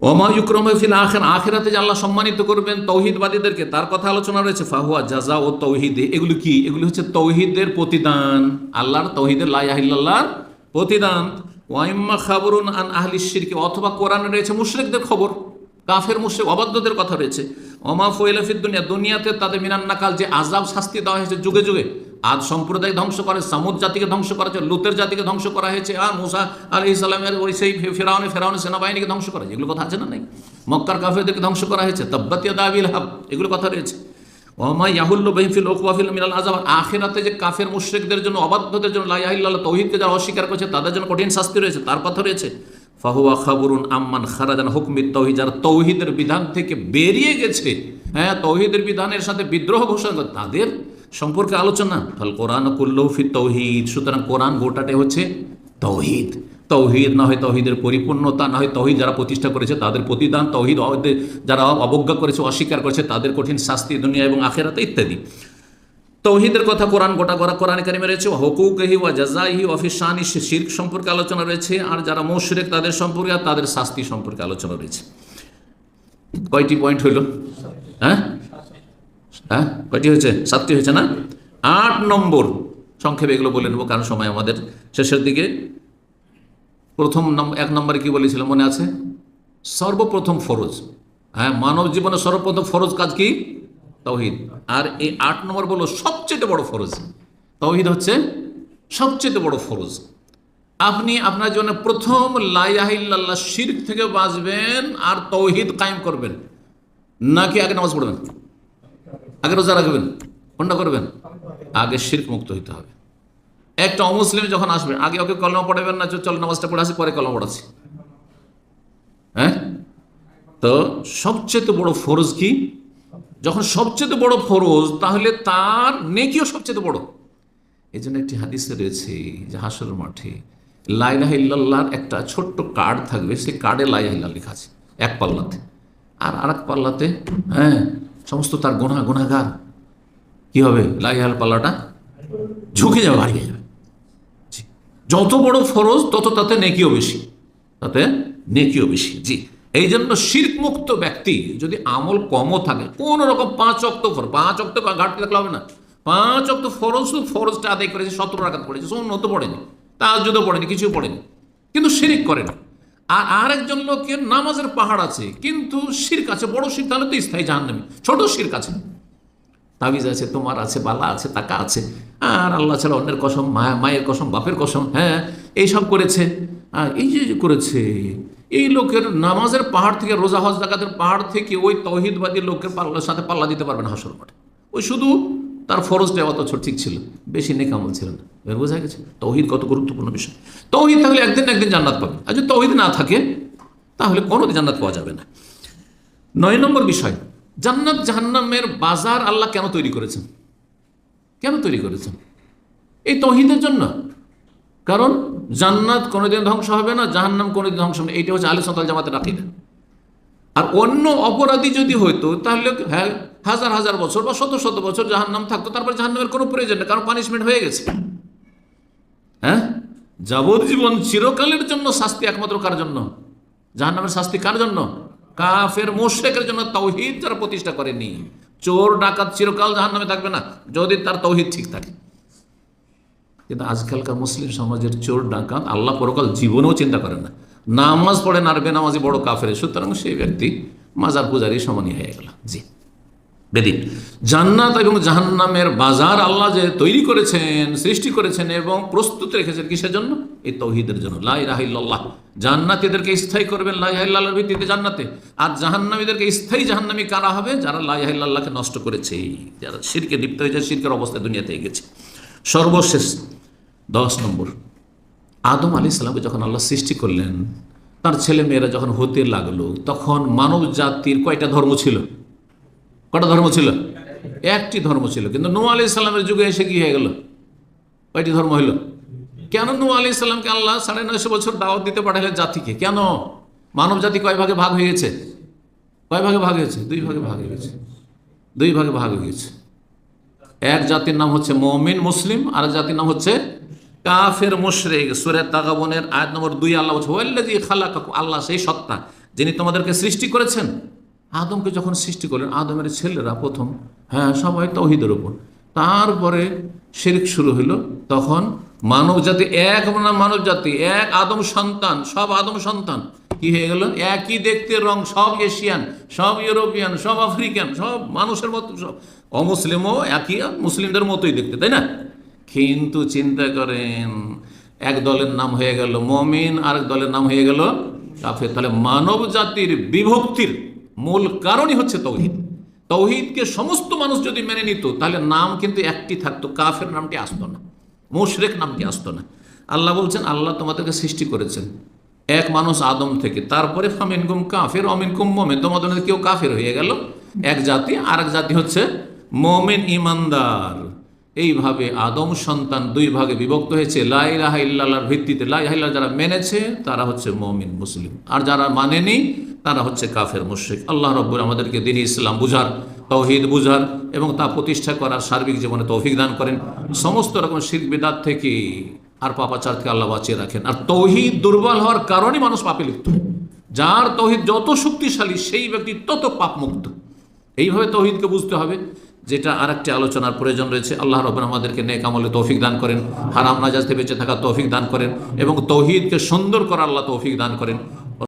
ওমা ইউক্রম ফিল আখের, আখেরাতে যে আল্লাহ সম্মানিত করবেন তৌহিদবাদীদেরকে, তার কথা আলোচনা রয়েছে, ফাহুয়া জাজা ও তৌহিদে। এগুলো কি? এগুলি হচ্ছে তৌহিদের প্রতিদান। আল্লাহর তৌহিদের লাইয়াহিল্লাহর প্রতিদান। ওয়াইম্মা খাবরুন আন আহলি শিরকে, অথবা কোরআনে রয়েছে মুশরিকদের খবর। কাফের, মুশরিক, অবাধ্যদের কথা রয়েছে। ওমা ফৈলাফিদ দুনিয়া, দুনিয়াতে তাদের মিনান্নাকাল যে আজাব শাস্তি দেওয়া হয়েছে যুগে যুগে। আজ সম্প্রদায় ধ্বংস করে, সামুদ জাতিকে ধ্বংস করা হয়েছে লুতের জাতিকে ধ্বংস করা হয়েছে, আর মুসা আলী ইসলামের ওই সেই ফেরাউনে ফেরাউনে সেনাবাহিনীকে ধ্বংস করা এগুলো কথা আছে না নাই? মক্কার কাফেরদেরকে ধ্বংস করা হয়েছে। তব্বাতিয়া দাবিল হাব, এগুলো কথা রয়েছে। ওমা ইয়াহুল্লু বেহফিল ওকওয়াফিল মিনাল আজাব আখিরাতে যে কাফের মুশরিকদের জন্য, অবাধ্যদের জন্য, লা ইলাহা তৌহিদকে যারা অস্বীকার করেছে, তাদের জন্য কঠিন শাস্তি রয়েছে। তার কথা রয়েছে, ফাহুয়া খাবরুন আম্মান খারাজান হুকমিত তৌহিদ, যারা তৌহিদের বিধান থেকে বেরিয়ে গেছে হ্যাঁ তৌহিদের বিধানের সাথে বিদ্রোহ ঘোষণা তাদের সম্পর্কে আলোচনা। ফল কোরআন কুল্লৌফি তৌহিদ। সুতরাং কোরআন গোটাটাই হচ্ছে তৌহিদ। তৌহিদ না হয় তৌহিদের পরিপূর্ণতা, না হয় তৌহিদ যারা প্রতিষ্ঠা করেছে তাদের প্রতিদান, তৌহিদ যারা অবজ্ঞা করেছে, অস্বীকার করেছে, তাদের কঠিন শাস্তি দুনিয়া এবং আখেরাতে ইত্যাদি। তৌহিদের কথা কোরআন গোটা করা কোরআন কারিমে রয়েছে। হকুকহি ওয়া জাজাইহি অফিসানি শির্ক সম্পর্কে আলোচনা রয়েছে। আর যারা মুশরিক তাদের সম্পর্কে আর তাদের শাস্তি সম্পর্কে আলোচনা রয়েছে। কয়টি পয়েন্ট হইল হ্যাঁ? হ্যাঁ? কয়টি হয়েছে? সাতটি হয়েছে না? আট নম্বর সংক্ষেপে এগুলো বলে নেব, কারণ সময় আমাদের। শেষের দিকে প্রথম এক নম্বরে কি বলেছিলাম মনে আছে? সর্বপ্রথম ফরজ। হ্যাঁ মানব জীবনে সর্বপ্রথম ফরজ কাজ কি? তৌহিদ। আর এই আট নম্বর বলল সবচেয়ে বড় ফরজ। তৌহিদ হচ্ছে সবচেয়ে বড় ফরজ। আপনি আপনার জীবনে প্রথম লাইয়াহিল্লাহ শির্ক থেকে বাঁচবেন আর তৌহিদ কায়েম করবেন। নাকি আগে নামাজ পড়বেন? আগে রোজা রাখবেন, কোনটা করবেন? আগে শির্ক মুক্ত হইতে হবে। একটা অমুসলিম যখন আসবে, আগে ওকে কলমা পড়াবেন না চল নামাজটা পড়ে আসি, পরে কলমা পড়াচ্ছি। হ্যাঁ? তো সবচেয়ে বড় ফরজ কি? যখন সবচেয়ে বড় ফরজ, তাহলে তার নেকিও সবচেয়ে বড়। এই জন্য একটি হাদিসে রয়েছে যে হাসর মাঠে লাইলাহ ইল্লাল্লাহর একটা ছোট্ট কার্ড থাকবে, সেই কার্ডে লাইলাহ লেখা আছে, এক পাল্লাতে। আর আর এক পাল্লাতে হ্যাঁ? সমস্ত তার গোনা, গোনাগার। কি হবে? লাইহাল পাল্লাটা? ঝুঁকে যাবে, হারিয়ে যাবে। যত বড় ফরজ, তত তাতে নেকিও বেশি। তাতে নেকিও বেশি। জি। এই জন্য মুক্ত ব্যক্তি যদি আমল কমও থাকে, কোন রকম পাঁচ অক্ত ফরজ, পাঁচ অক্ত ঘাটতি থাকলে হবে না। পাঁচ অক্ত ফরজ, শুধু ফরজটা আদায় করেছে, সতেরো রাখাত পড়েছে শূন্য তো পড়েনি, তাজুদও পড়েনি কিছু পড়েনি। কিন্তু শিরিক করে না। আর আরেকজন লোকের নামাজের পাহাড় আছে, কিন্তু শির কাছে বড় শির তাহলে তো স্থায়ী জাহান্নামি। ছোট শির কাছে তাবিজ আছে, তোমার আছে, বালা আছে টাকা আছে। আর আল্লাহ ছাড়া অন্যের কসম মায়া মায়ের কসম, বাপের কসম হ্যাঁ এইসব করেছে। এই যে করেছে, এই লোকের নামাজের পাহাড় থেকে, রোজা হজ জাকাতের পাহাড় থেকে ওই তহিদবাদী লোকের পাল্লার সাথে পাল্লা দিতে পারবে না হাসর মাঠে। ওই শুধু তার ফরজটা অত ঠিক ছিল। বেশি নেকামল ছিল না। এবার বোঝা গেছে, তৌহিদ কত গুরুত্বপূর্ণ বিষয়। তৌহিদ থাকলে একদিন একদিন জান্নাত পাবে। আর যদি তৌহিদ না থাকে, তাহলে কোনোদিন জান্নাত পাওয়া যাবে না। নয় নম্বর বিষয়, জান্নাত জাহান্নামের বাজার আল্লাহ কেন তৈরি করেছেন? কেন তৈরি করেছেন? এই তহিদের জন্য। কারণ জান্নাত কোনোদিন ধ্বংস হবে না, জাহান্নাম কোনোদিন ধ্বংস হবে না। এইটা হচ্ছে আলী সন্তাল জামাতের আকিদা। আর অন্য অপরাধী যদি হইতো, তাহলে হ্যাঁ হাজার হাজার বছর বা শত শত বছর জাহান্নাম থাকতো, তারপর জাহান্নামের কোনো প্রয়োজন নেই, কারণ পানিশমেন্ট হয়ে গেছে। হ্যাঁ? যাবজ্জীবন চিরকালের জন্য শাস্তি একমাত্র কার জন্য? জাহান্নামের শাস্তি কার জন্য? কাফের মোশরেকের জন্য তৌহিদ যারা প্রতিষ্ঠা করেনি। চোর, ডাকাত চিরকাল জাহান্নামে থাকবে না, যদি তার তৌহিদ ঠিক থাকে। কিন্তু আজকালকার মুসলিম সমাজের চোর, ডাকাত, আল্লাহ পরকাল জীবনেও চিন্তা করেন না। নামাজ পড়ে না আর বড় কাফের, সুতরাং সেই ব্যক্তি মাজার পূজারই সমানই হয়ে গেল। জি। বেদিন। জান্নাত এবং জাহান্নামের বাজার আল্লাহ যে তৈরি করেছেন, সৃষ্টি করেছেন এবং প্রস্তুত রেখেছেন কিসের জন্য? এই তৌহিদের জন্য। লাই রাহিল্লাহ জান্নাতীদেরকে স্থায়ী করবেন লাই রাহিল্লাহর ভিত্তিতে জান্নাতে। আর জাহান্নামীদেরকে স্থায়ী জাহান্নামি কারা হবে? যারা লাই রাহিল্লাহকে নষ্ট করেছে। যারা শিরকে লিপ্ত হয়েছে, শিরকের অবস্থায় দুনিয়াতে গেছে সর্বশেষ দশ নম্বর। আদম আলী সালামকে যখন আল্লাহ সৃষ্টি করলেন, তার ছেলে মেয়েরা যখন হতে লাগল, তখন মানব জাতির কয়টা ধর্ম ছিল? কটা ধর্ম ছিল? একটি ধর্ম ছিল। কিন্তু নু আলি সাল্লামের যুগে এসে কি হয়ে গেল? কয়টি ধর্ম হইল? কেন নু আলি সাল্লামকে আল্লাহ সাড়ে নয়শো বছর দাওয়াত দিতে পাঠালেন জাতিকে? কেন? মানব জাতি কয় ভাগে ভাগ হয়ে গেছে? কয় ভাগে ভাগ হয়েছে? দুই ভাগে ভাগ হয়ে গেছে। দুই ভাগে ভাগ হয়ে গেছে। এক জাতির নাম হচ্ছে মমিন, মুসলিম আর জাতির নাম হচ্ছে কাফের, মুশরিক। সুরে তাগাবনের আয়াত নম্বর দুই আল্লাহ বলছে, ওয়াল্লাযী খালাকাকুম, আল্লাহ সেই সত্তা যিনি তোমাদেরকে সৃষ্টি করেছেন। আদমকে যখন সৃষ্টি করলেন, আদমের ছেলেরা প্রথম হ্যাঁ সবাই তৌহিদের ওপর তারপরে শেরিক শুরু হইল, তখন মানব জাতি, এক না মানব জাতি, এক আদম সন্তান, সব আদম সন্তান। কি হয়ে গেল? একই দেখতে রং, সব এশিয়ান, সব ইউরোপিয়ান, সব আফ্রিকান, সব মানুষের মতো, সব অমুসলিমও একই, মুসলিমদের মতোই দেখতে, তাই না? কিন্তু চিন্তা করেন, এক দলের নাম হয়ে গেল মমিন, আরেক দলের নাম হয়ে গেল তাহলে মানব জাতির বিভক্তির মূল কারণই হচ্ছে তৌহিদ। তৌহিদকে সমস্ত মানুষ যদি মেনে নিত, তাহলে নাম কিন্তু একটি থাকতো, কাফের নামটি আসতো না, মুশরেক নামটি আসতো না। আল্লাহ বলছেন, আল্লাহ তোমাদেরকে সৃষ্টি করেছেন। এক মানুষ আদম থেকে, তারপরে ফামিনকুম কাফের অমিনকুম মোমেন, তোমাদের কেউ কাফের হয়ে গেল। এক জাতি আর এক জাতি হচ্ছে মোমেন ইমানদার। এইভাবে আদম সন্তান দুই ভাগে বিভক্ত হয়েছে। লাই রাহা ইল্লাহর ভিত্তিতে লাই রাহা যারা মেনেছে, তারা হচ্ছে মমিন, মুসলিম। আর যারা মানেনি তারা হচ্ছে কাফের, মুশ্রিক। আল্লাহ রব্বুর আমাদেরকে দিন ইসলাম বুঝার, তৌহিদ বুঝার এবং তা প্রতিষ্ঠা করার সার্বিক জীবনে তৌফিক দান করেন। সমস্ত রকম শির বিদাত থেকে আর পাপাচার থেকে আল্লাহ বাঁচিয়ে রাখেন। আর তৌহিদ দুর্বল হওয়ার কারণে মানুষ পাপে লিপ্ত। যার তৌহিদ যত শক্তিশালী, সেই ব্যক্তি তত পাপমুক্ত। এইভাবে তৌহিদকে বুঝতে হবে, যেটা আর একটি আলোচনার প্রয়োজন রয়েছে। আল্লাহ রব আমাদেরকে নেক আমলে তৌফিক দান করেন, হারাম নাজাজ থেকে বেঁচে থাকা তৌফিক দান করেন এবং তৌহিদকে সুন্দর করা আল্লাহ তৌফিক দান করেন।